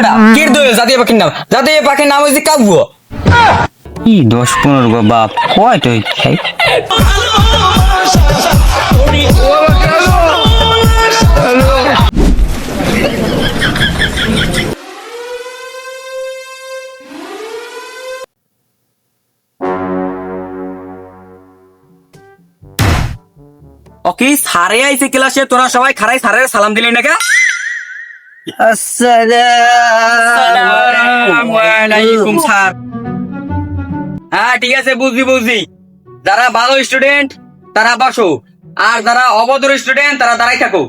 বেটা কির জাতীয় পাখির নাম? জাতীয় পাখির নাম কাব্য। কি দশ পনেরো গো বাপ কয় তো খাই ওকে সারে আইছে ক্লাসে? তোরা সবাই খারাই সারের সালাম দিলেন নাকি? স্যার হ্যাঁ ঠিক আছে বুঝছি বুঝছি। যারা ভালো স্টুডেন্ট তারা বসো। আর যারা অভদ্র স্টুডেন্ট তারা দাঁড়াই থাকো।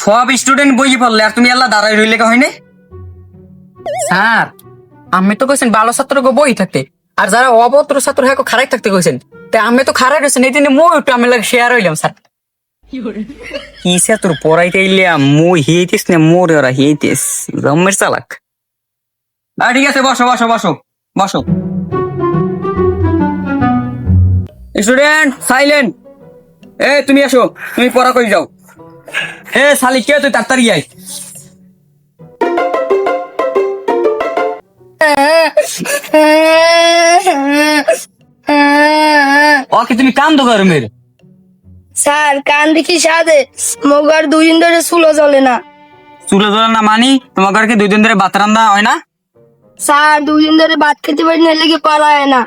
সব স্টুডেন্ট বই পড়লে আর তুমি আল্লাহ দাঁড়াই রইলে কা হয়নি স্যার আমি তো কইছেন ভালো ছাত্র গো বই থাকতে। আর যারা অভদ্র ছাত্র হ্যাঁ খারাই থাকতে কইছেন তা আমি তো খারাই রয়েছেন এই দিনে মই একটু আমি লাগে শেয়ার হইলাম স্যার। কিসে তোর পড়াইতে ইলে মই হিয়েতিস না মোরে ওরা হিয়েতিস জম্মের চালাক হ্যাঁ ঠিক আছে, বসো বসো বসো বসো। স্টুডেন্ট সাইলেন্ট এ তুমি আসো তুমি পড়া করে যাও। এ শালি, কে তুই তাড়াতাড়ি আয়। ওকে তুমি কান দো করো মেরে? স্যার কান দেখি সাদে। মগার দুই দিন ধরে চুলো জ্বলে না। চুলে ধরে না মানি? তোমার কি দুই দিন ধরে ভাত রান্দা হয় না? স্যার দুই দিন ধরে ভাত খেতে পারি না লেগে পালায় না।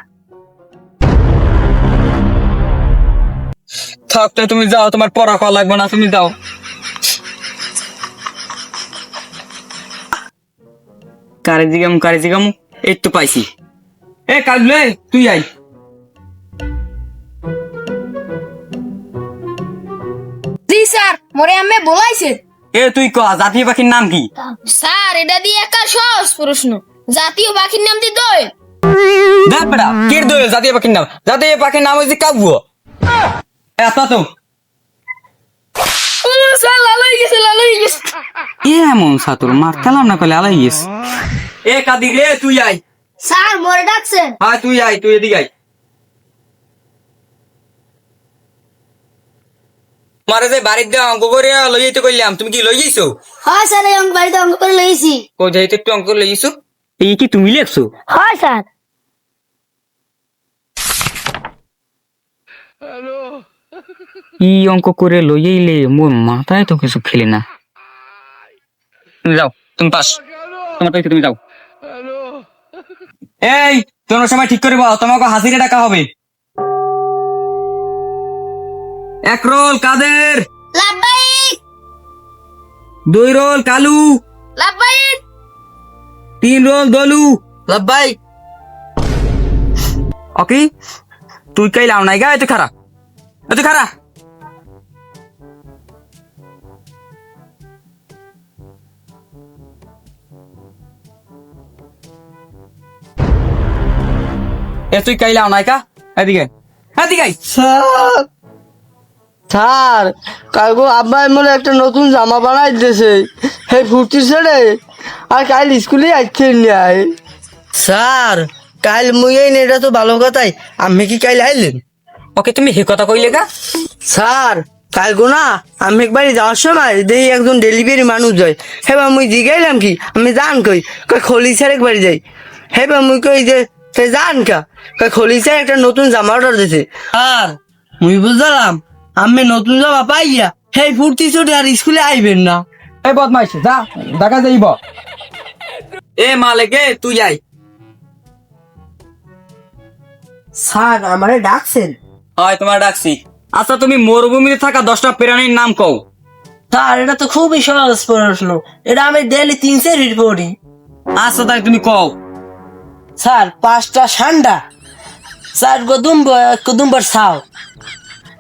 থাক তো তুমি যাও তোমার পড়া করা লাগবে না তুমি যাও। কারে জিগাম কারে জিগাম? এই তো পাইছি। এ কাজলে তুই আই মরে আমি বলাইছে। এ তুই ক জাতীয় পাখির নাম কি? স্যার এটা দিয়ে একা সহজ প্রশ্ন। জাতীয় পাখির নাম দিয়ে দই দেখ বেটা কির দই জাতীয় পাখির নাম? জাতীয় পাখির নাম হচ্ছে কাব্য। এত তো। এ এমন ছাত্র মারতালাম না কলে আলাই গেছে। এ কাদির এ তুই আই স্যার মরে ডাকছেন হ্যাঁ তুই আই তুই এদিকে আই মারে যে বাড়ির দিয়ে অঙ্ক করে লই যেতে কইলাম তুমি কি লই যাইছো হয় স্যার এই অঙ্ক বাড়িতে অঙ্ক করে লইছি। কই যাইতে একটু অঙ্ক লই যাইছো এই কি তুমি লেখছো? হয় স্যার। কি অঙ্ক করে লইলে মোর মাথায় তো কিছু খেলে না। যাও তুমি পাস। তোমার তো তুমি যাও। এই তোর সময় ঠিক করে বল তোমাকে হাসিরে টাকা হবে। এক রোল কাদের? লাভবাইক দুই রোল কালু। লাভবাইক তিন রোল দলু। লাভবাই ওকে তুই কাই লাও নাই গা এত খারা। এত খারা। এ তুই কাই লাও নাই কা এদিকে। এদিকে। স্যার। স্যার কালকে আব্বা এমন একটা নতুন জামা বানাই দিয়েছে সেই ফুর্তি ছেড়ে আর কাল স্কুলে আসছে নাই স্যার কাল মুই এই এটা তো ভালো কথাই আমি কি কাল আইলেন? ওকে তুমি হে কথা কইলে কা স্যার কালকে না আমি একবার যাওয়ার সময় দেখি একজন ডেলিভারি মানুষ যায়। হেবা মুই জিগাইলাম কি? আমি জান কই কই খলি স্যার একবার যাই হেবা মুই কই যে সে জান কা? কই খলি স্যার একটা নতুন জামা অর্ডার দিছে। আর মুই বুঝলাম আমি নতুন জামা পাইয়া হেই ফুর্তি ছুটে আর স্কুলে আইবেন না। এই বদমাইশ যা দেখা যাইব। এ মালেকে তুই আই স্যার আমারে ডাকছেন? হয় তোমার ডাকছি। আচ্ছা তুমি মরুভূমিতে থাকা দশটা প্রাণীর নাম কও। স্যার এটা তো খুবই সহজ প্রশ্ন। এটা আমি ডেলি তিন সেরির পড়ি। আচ্ছা তাই তুমি কও। স্যার পাঁচটা সান্ডা। স্যার গদুম্ব কদুম্বর সাও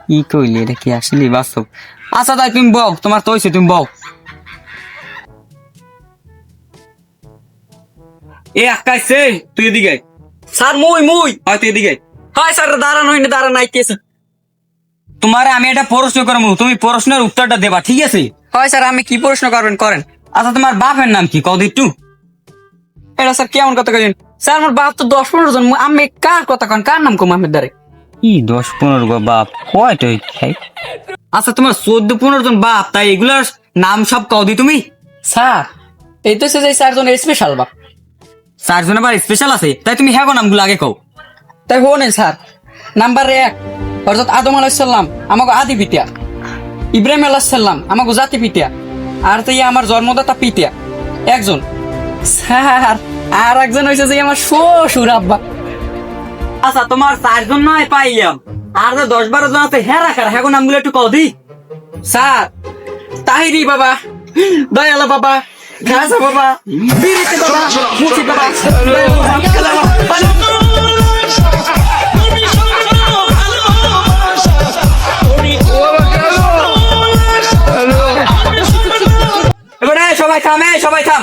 ই কইলে এটা কি আসলে বাস্তব? আচ্ছা তাই তুমি বও তোমার তো হইছে তুমি বও এ আকাইছে তুই এদিকে স্যার মুই মুই। হয় তুই এদিকে হয় স্যার দাঁড়ান হইনি দাঁড়ান আইতেছে তোমারে আমি একটা প্রশ্ন করব তুমি প্রশ্নের উত্তরটা দেবা ঠিক আছে? হয় স্যার আমি কি প্রশ্ন করবেন করেন। আচ্ছা তোমার বাপের নাম কি? কও একটু। এটা স্যার কেমন কথা কইলেন? স্যার আমার বাপ তো দশ পনেরো জন আমি কার কথা কন কার নাম কম আহমেদ দারে ই দশ পনেরো গো বাপ কয়টা খাই আচ্ছা তোমার চোদ্দ পনেরো জন বাপ তাই এগুলার নাম সব কও দি তুমি। স্যার এই তো যে চারজন স্পেশাল বাপ। চারজন আবার স্পেশাল আছে তাই তুমি হ্যাঁ নামগুলো আগে কও। তাই শোনেন স্যার। নাম্বার এক অর্থাৎ আদম আলাইসাল্লাম আমাকে আদি পিতা ইব্রাহিম আলাইসাল্লাম আমাকে জাতি পিতা আর তো ইয়ে আমার জন্মদাতা পিতা একজন। স্যার আর একজন হয়েছে যে আমার শ্বশুর আব্বা। আচ্ছা তোমার চারজন নয় পাইলাম। আর যে দশ বারো জন আছে হ্যাঁ রাখার হ্যাঁ গো নামগুলো একটু কও দি। স্যার তাহিরি বাবা দয়ালা বাবা ঘাসা বাবা বিরিতি বাবা মুচি বাবা সবাই থাম সবাই থাম।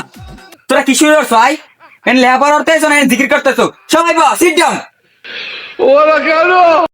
তোরা কি শুরু করছ আই এন লেবার অর্থে জিকির করতেছো? সবাই বস সিট ডাউন Olá, Carol!